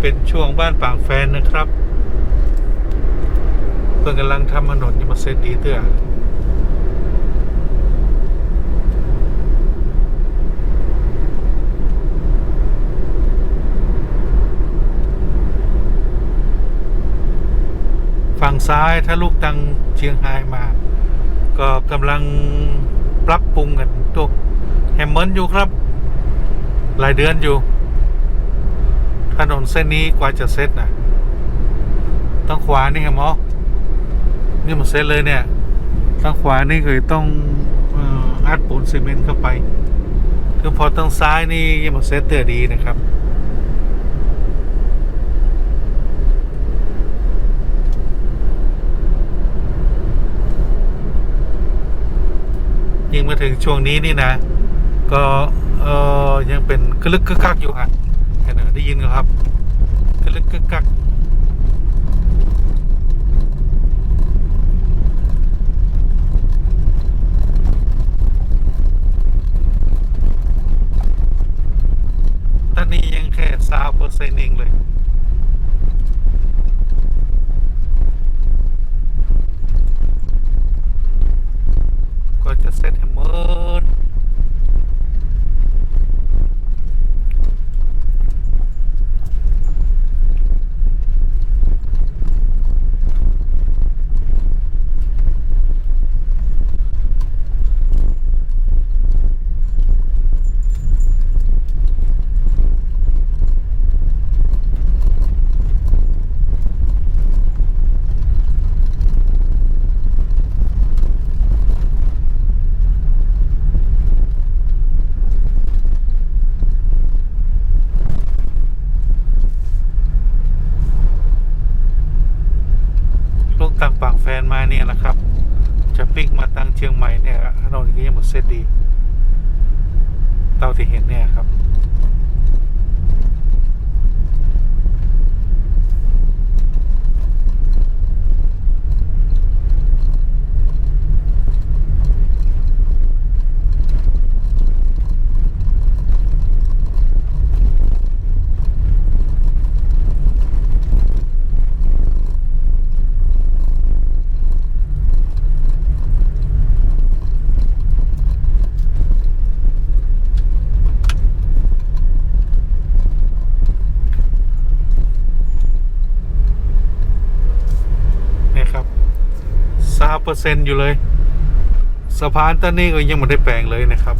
เป็นช่วงบ้านปางแฟนนะครับเพิ่งกำลังทำถนนอยู่มาเส้นดีเตื้อฝั่งซ้ายถ้าลูกตังเชียงรายมา ก็กำลังปรับปรุงกันตัวแฮมเมอร์อยู่ครับ หลายเดือนอยู่ ถนนเส้นนี้กว่าจะเสร็จนะต้องขวานี่ครับหมอนี่มันเสร็จเลยเนี่ยต้องขวานี่คือต้องอัดปูนซีเมนต์เข้าไปคือพอต้องซ้ายนี่ยังมันเสร็จเตือดีนะครับยิ่งมาถึงช่วงนี้นี่นะ ก็เออยังเป็นกระลึกกระกักอยู่ฮะ ได้ยินไหมครับกระลึกกระกักตอนนี้ยังแค่สาวเปอร์เซ็นต์เองเลย ก็จะเซตให้หมด ลูกต่างปากแฟ นี้นะครับ จะปิกมาตั้งเชียงใหม่เนี่ยถนนก็ยังหมดเซตดี เท่าที่เห็นเนี่ยครับ อร์เซ็นต์อยู่เลย สะพานต้นนี้ก็ยังไม่ได้แปลงเลยนะครับ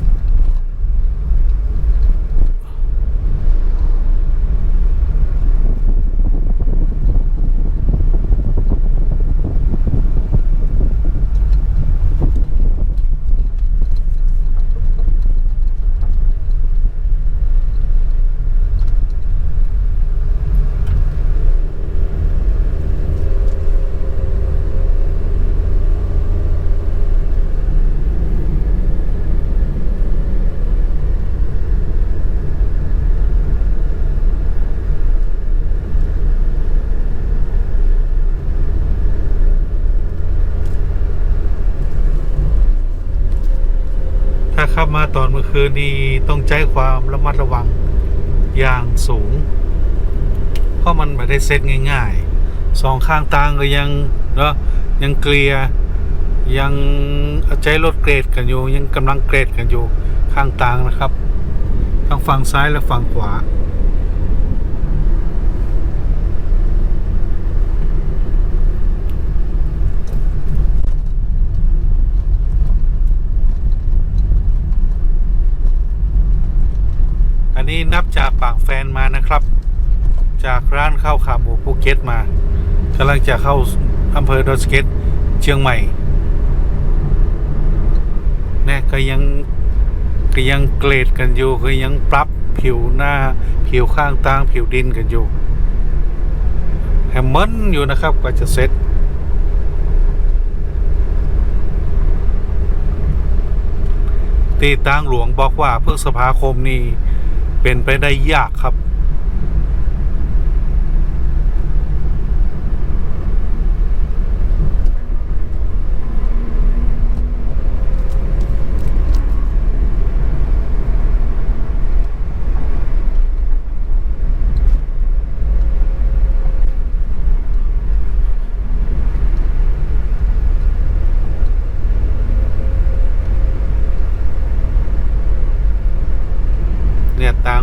ขับมาตอนเมื่อคืนนี้ต้องใช้ความระมัดระวังอย่างสูง เพราะมันไม่ได้เซ็ตง่ายๆสองข้างทางก็ยังเนาะยังเกลียยังใช้รถเกรดกันอยู่ ยังกำลังเกรดกันอยู่ข้างทางนะครับ ทั้งฝั่งซ้ายและฝั่งขวา อั นับจากปากแฟนมานะครับ จากร้านข้าวขาหมูภูเก็ตมากำลังจะเข้าอำเภอดอยสะเก็ตเชียงใหม่เนี่ยก็ยังก็ยังเกรดกันอยู่ก็ยังปรับผิวหน้าผิวข้างตางผิวดินกันอยู่แฮมเมนอยู่นะครับกว่าจะเสร็จตีตางหลวงบอกว่าพฤษภาคมนี้ เป็นไปได้ยากครับ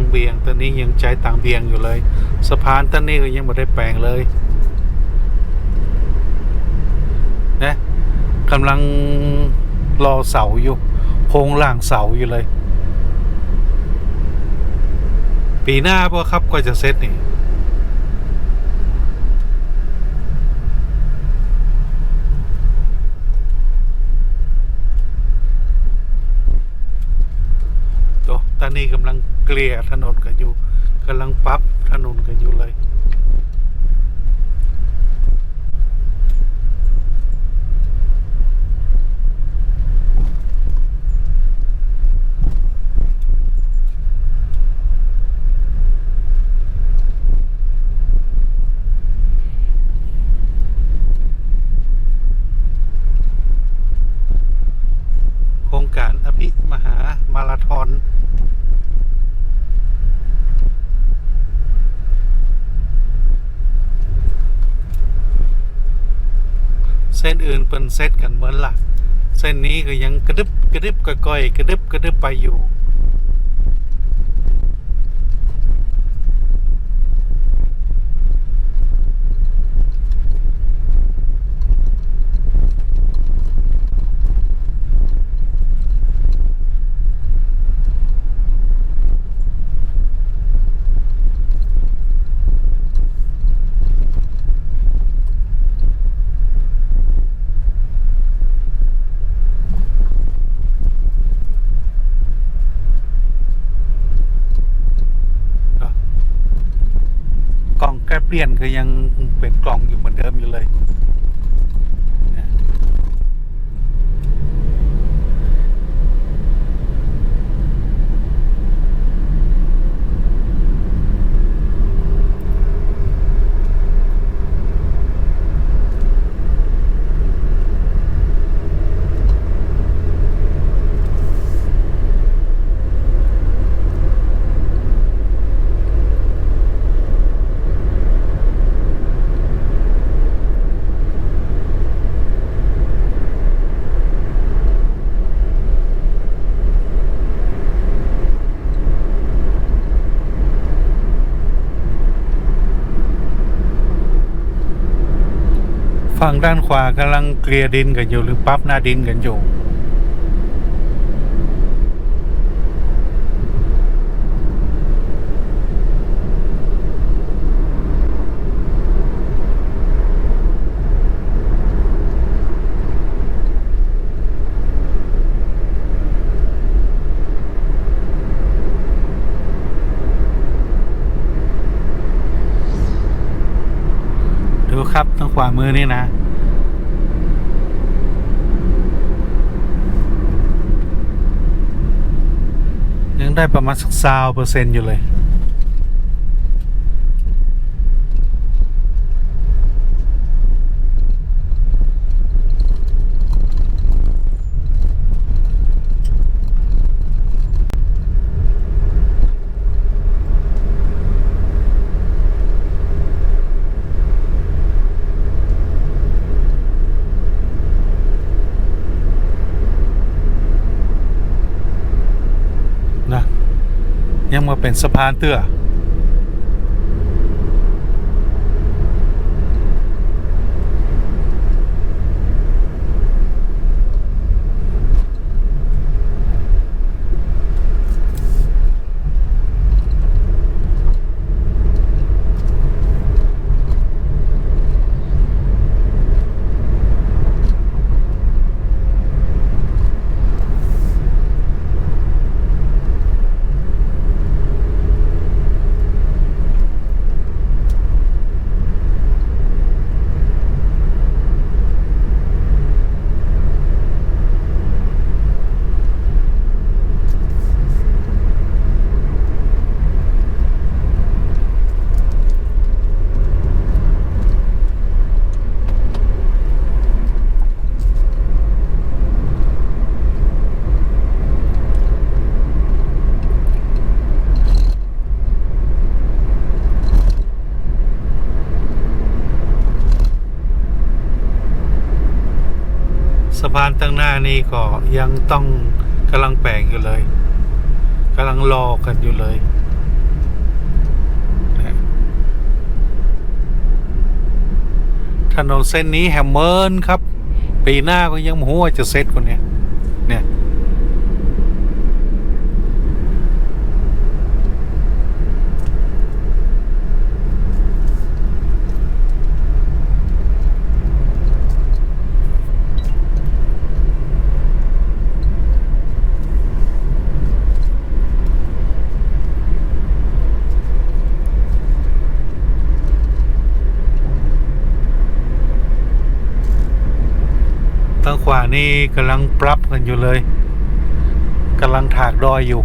เบียง ตอนนี้ยังใช้ต่างเบียงอยู่เลย สะพานตอนนี้ก็ยังไม่ได้แปลงเลยนะกำลังรอเสาอยู่โครงล่างเสาอยู่เลย ปีหน้าป่ะครับก็จะเสร็จนี่ ตอนนี้กำลังเกลี่ยถนนกันอยู่กำลังปรับถนนกันอยู่เลย โครงการอภิมหามาราธอน เส้นอื่นเป็นเซตกันเหมือนละเส้นนี้ก็ยังกระดึบกระดึบก่อยๆกระดึบกระดึบไปอยู่ ก็ก เปลี่ยนก็ยังเป็นกล่องอยู่เหมือนเดิมอยู่เลยนะ ฝั่งด้านขวากำลังเกลี่ยดินกันอยู่หรือปั๊บหน้าดินกันอยู่ดูครับทางขวามือนี่นะ ได้ประมาณสักซาวเปอร์เซ็นต์อยู่เลย เป็นสะพานเตื้อะพานตั้งหน้านี้ก็ยังต้องกำลังแปลงอยู่เลยกำลังรอกันอยู่เลยถนนเส้นนี้แฮมเมิร์นครับ ปีหน้าก็ยังหัวจะเซ็ตคนเนี้ย ทางขวานี่กำลังปรับกันอยู่เลยกำลังถากดอยอยู่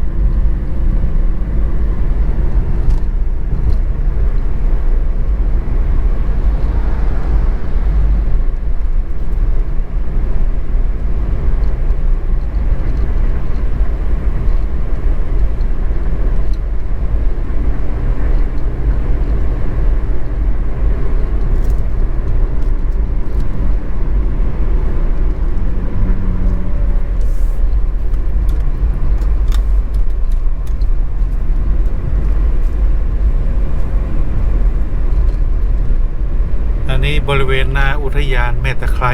อันนี้บริเวณหน้าอุท ยานแม่ตะไคร้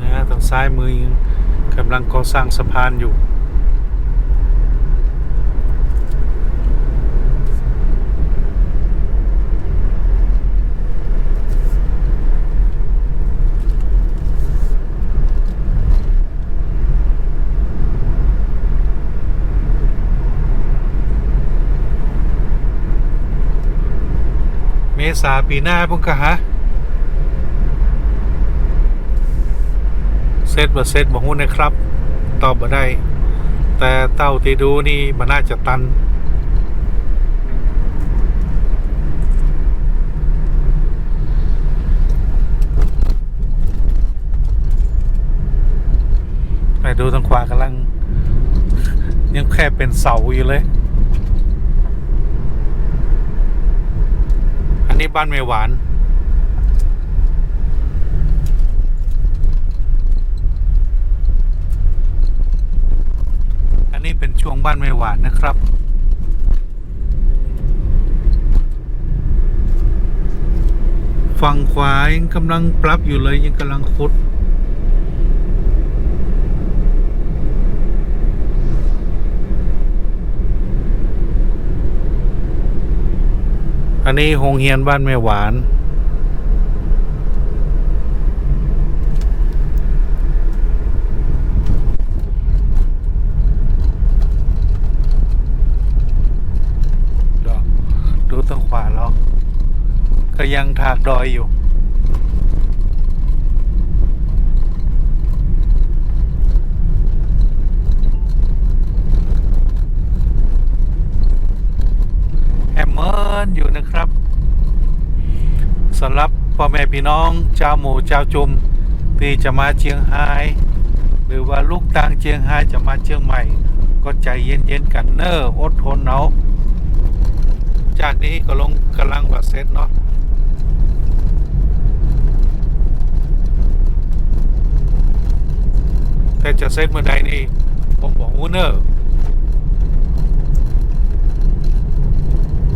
นะฮะทางซ้ายมือกำ ลังก่อสร้างสะพานอยู่ เมษาปีหน้าพุ่งกะฮะ ซตบ่เซตบ่ฮู้นะครับ ตอบบ่ได้ แต่เต้าที่ดูนี่มันน่าจะตันไปดูทางขวากำลัง ยังแค่เป็นเสาอยู่เลย อันนี้บ้านไม่หวาน อันนี้ เป็นช่วงบ้านไม่หวานนะครับ ฝั่งขวายังกำลังปรับอยู่เลยยังกำลังขุดอันนี้โรงเรียนบ้านแม่หวาน ดอกดูทางขวาแล้วก็ ยังถากดอยอยู่แฮมเมอร์อยู่นะครับสำหรับพ่อแม่พี่น้องเจ้าวหมูเจ้าวจุมที่จะมาเชียงรายหรือว่าลูกต่างเชียงรายจะมาเชียงใหม่ ก็ใจเย็นๆกันเนออดทนเอาจากนี้ก็ลงกำลังว่าเสร็จเนาะ แต่จะเสร็จเมื่อใดนี่ผมบอกวูเนอร์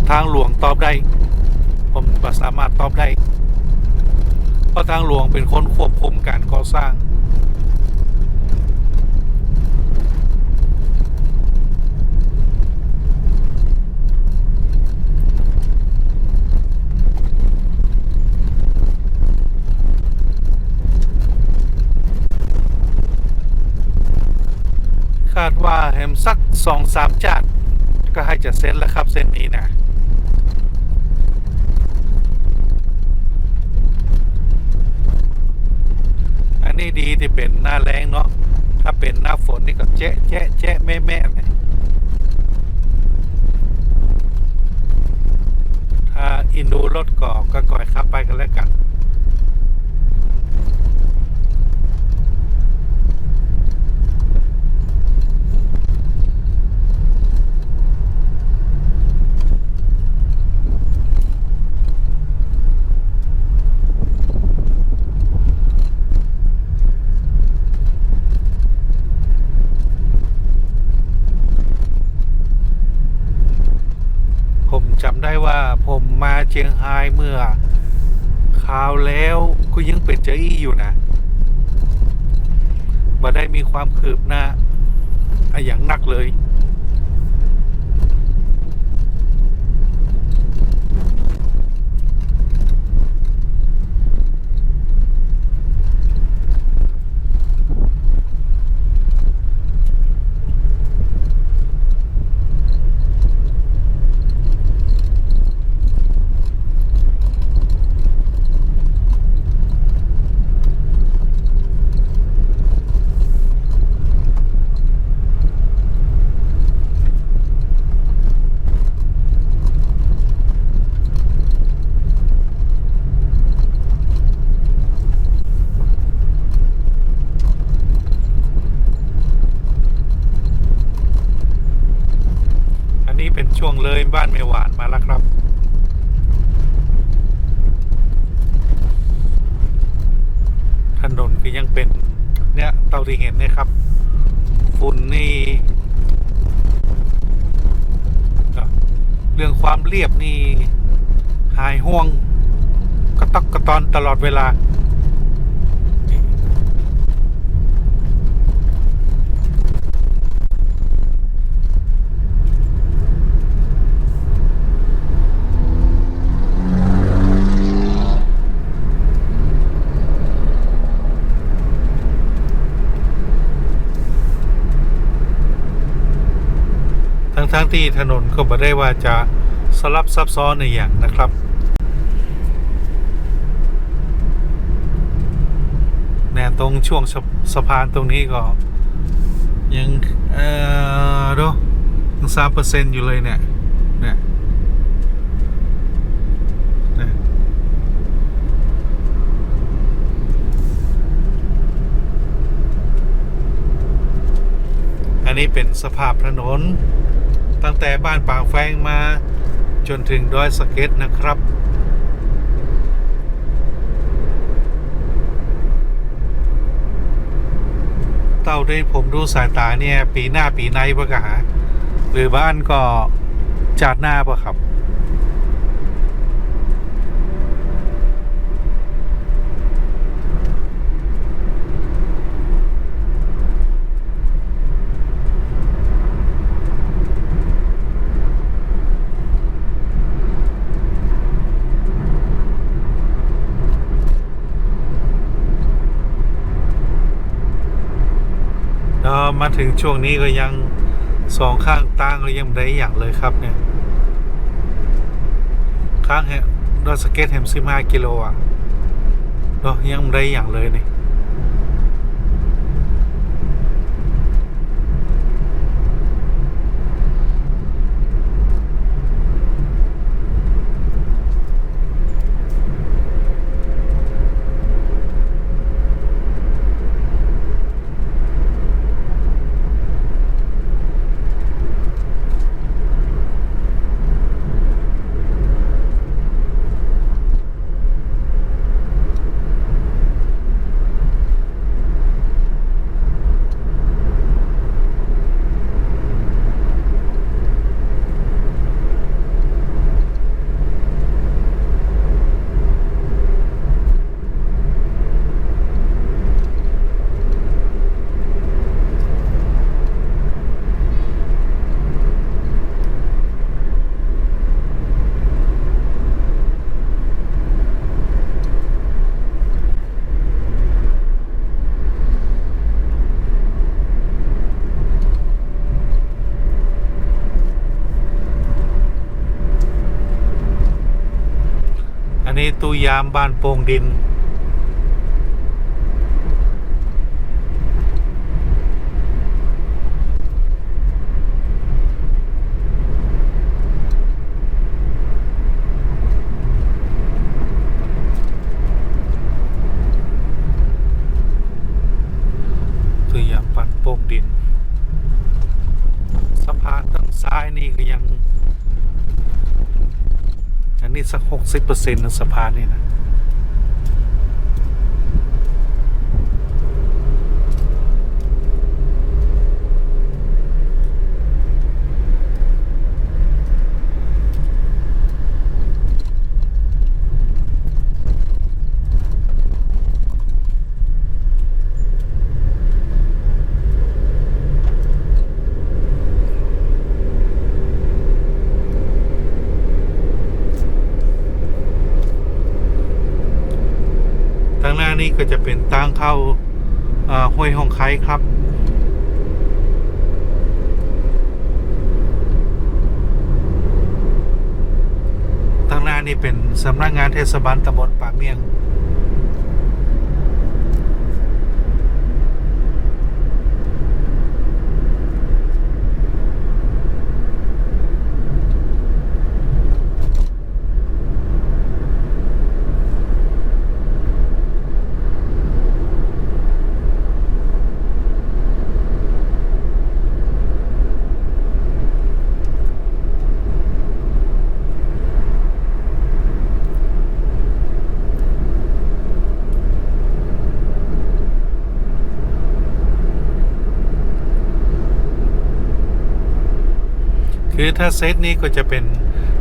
ทางหลวงตอบได้ ผมสามารถตอบได้ เพราะทางหลวงเป็นคนควบคุมการก่อสร้าง คา ดว่าแฮมสักสองสามจานก็ให้จะเซ็ตแล้วครับเส้นนี้นะอันนี้ดีที่เป็นหน้าแรงเนาะถ้าเป็นหน้าฝนนี่ก็แจ๊ะแจ๊ะแจ๊ะแม่แม่เลยถ้าอินดูรถก่อก็ก่อยขับไปกันแล้วกัน ผมจำได้ว่าผมมาเชียงไฮเมื่อคราวแล้วก็ยังเป็นเจ้าอี้อยู่นะมาได้มีความคืบหน้าอะอย่างหนักเลย อันนี้เป็นช่วงเลยบ้านเมหวานมาแล้วครับ ถนนก็ยังเป็นเนี่ยเตาที่เห็นเนะครับ ฝุ่นนี่ก็เรื่องความ เรียบนี่ หายห่วง กระตอกกระตอนตลอดเวลา ทั้งๆทที่ถนนก็ไม่ได้ว่าจะ สลับซับซ้อนในอย่างนะครับ แน่ตรงช่วงสะสะพานตรงนี้ก็ ยัง เอ่อดูยังสามเปอร์เซ็นต์อยู่เลยเนี่ย เนี่ยเนี่ยอันนี้เป็นสภาพถนน ตั้งแต่บ้านปาแฟงมา จนถึงดอยสะเก็ดนะครับ เต่าได้ผมดูสายตาเนี่ย ปีหน้าปีในปะกะหาหรือบ้านก็จาดหน้าปะครับ มาถึงช่วงนี้ก็ยังสองข้างตั้งก็ยังไม่ได้อย่างเลยครับเนี่ยข้างแฮมดอสเก็ตแฮมสิบห้ากิโลอะเนาะยังไม่ได้อย่างเลยนี่ นี้ตู้ยามบ้านโป่งดิน ป่งดิน สะพานทางซ้ายนี่ก็ยัง อันนี้สักหกสิบ เปอร์เซ็นต์สะพานนี่นะ จะเป็นทางเข้าห้วยหองไคครับทางหน้านี่เป็นสำนักงานเทศบาลตำบลป่าเมียง คือถ้าเซตนี้ก็จะเป็น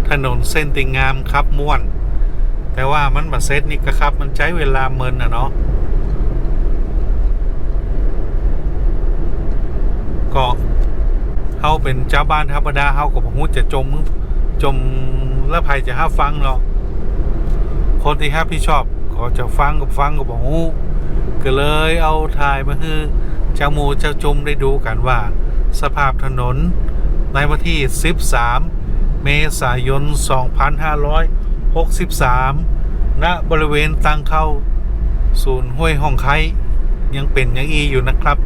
ถนนเส้นติงงามครับม่วน แต่ว่ามันมาเซตนี้ก็ครับ มันใช้เวลาเมินนะเนาะก็เฮาเป็นเจ้าบ้านธรรมดาเฮากับหูจะจมจมแล้วภัยจะห้าฟังเนาะคนที่ห้าพี่ชอบก็จะฟังกับฟังกับหูก็เลยเอาถ่ายมาให้เจ้าหมูเจ้าจุมได้ดูกันว่า สภาพถนน ในวันที่ 13 เมษายน 2563 ณ บริเวณตังเข้า ศูนย์ห้วยห้องไคยังเป็นยังอีอยู่นะครับ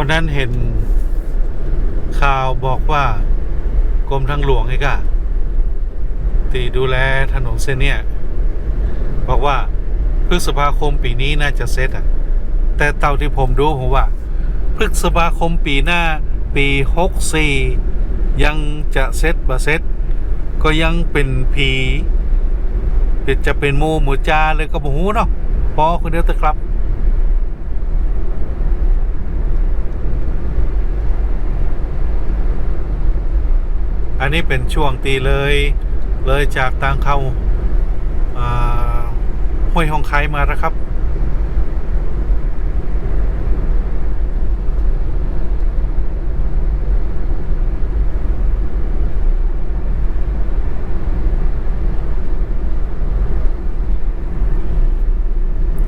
วั นั้นเห็นข่าวบอกว่ากรมทางหลวงไอ้กะที่ดูแลถนนเส้นเนี้ยบอกว่าพฤษภาคมปีนี้น่าจะเสร็จอะ แต่เต่าที่ผมดูผมว่า พฤษภาคมปีหน้าปีหกสี่ยังจะเสร็จบ่เสร็จก็ยังเป็นผีเป็นจะเป็นหมูหมูจาเลยก็บ่ฮู้เนาะพอคนเดียวเถอะครับ อันนี้เป็นช่วงตีเลยเลยจากทางเข้าห้วยหองไคมาแล้วครับ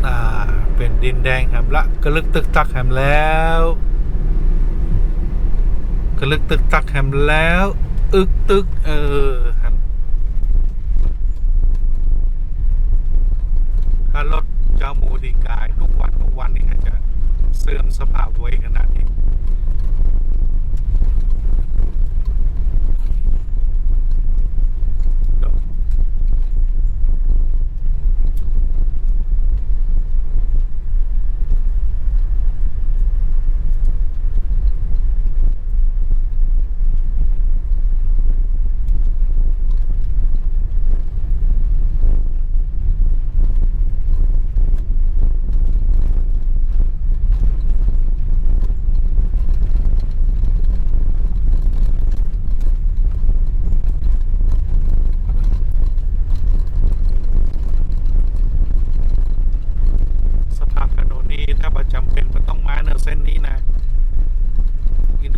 อ่าเป็นดินแดงแหมละกระลึกตึกตักแหมแล้วกระลึกตึกตักแหมแล้ว อึกตึก เออครับถ้ารถเจ้ามูดีกาย ทุกวันทุกวันนี้อาจจะเสื่อมสภาพไว้ขนาดนี้ สภาพถนนนี้ถ้าประจำเป็นมันต้องมาเนอะเส้นนี้นะ อิน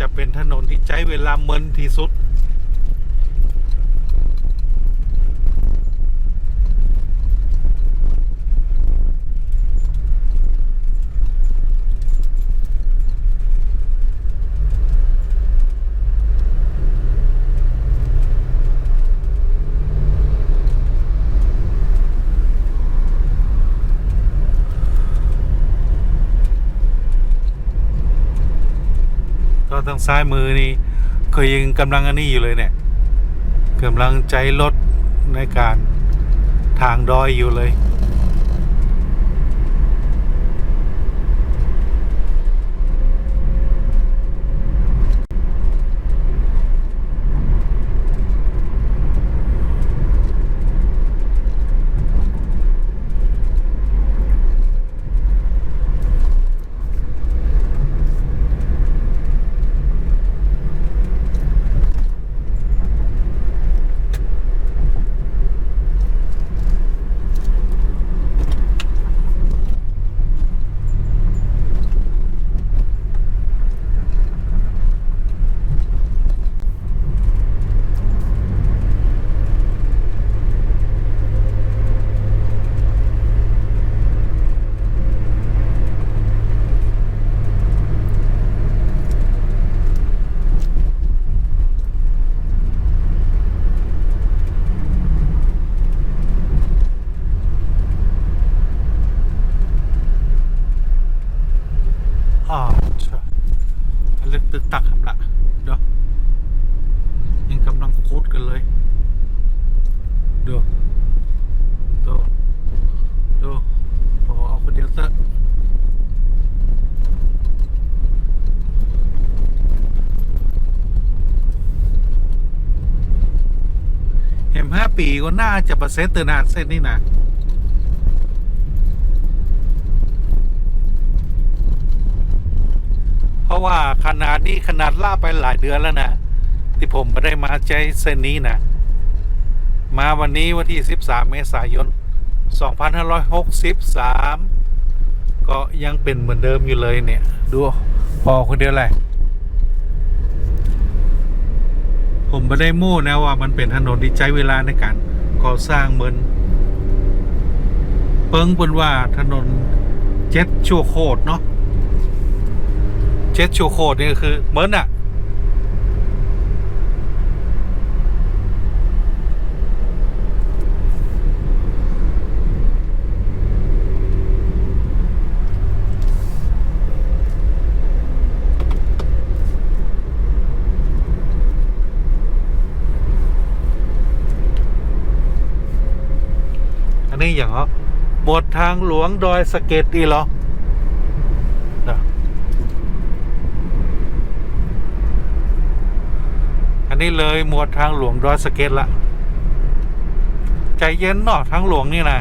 จะเป็นถนนที่ใช้เวลาเมินที่สุดางซ้ายมือนี่ก็ยังกำลังอันนี้อยู่เลยเนี่ยกำลังใจรถในการทางดอยอยู่เลย เลือกตึกตักทำละเดี๋ยวยังกำลังโคูดกันเลยเดูดูดูพอเอาคนเดียวเถอะเห็นห้าปีก็น่าจะเปอร์เซ็นต์เตอร์นาเส้นนี่นะ เพราะว่าขนาดนี้ขนาดล่าไปหลายเดือนแล้วนะที่ผมไม่ได้มาใช้เส้นนี้นะ มาวันนี้วันที่ 13 เมษายน 2563 ก็ยังเป็นเหมือนเดิมอยู่เลยเนี่ย ดูพอคนเดียวแหละผมไม่ได้มู่นะว่ามันเป็นถนนที่ใช้เวลาในการก่อสร้างเหมือนเปิงเป็นว่าถนนเจ็ดชั่วโคตรเนาะ เจ็ดชูโคดนี่คือเหมือนอะอันนี้อย่างเหรอหมวดทางหลวงดอยสะเก็ดดีหรอเดี๋ยว อั นนี้เลยหมวดทางหลวงดอยสเก็ตละ ใจเย็นเนาะทางหลวงนี่นะ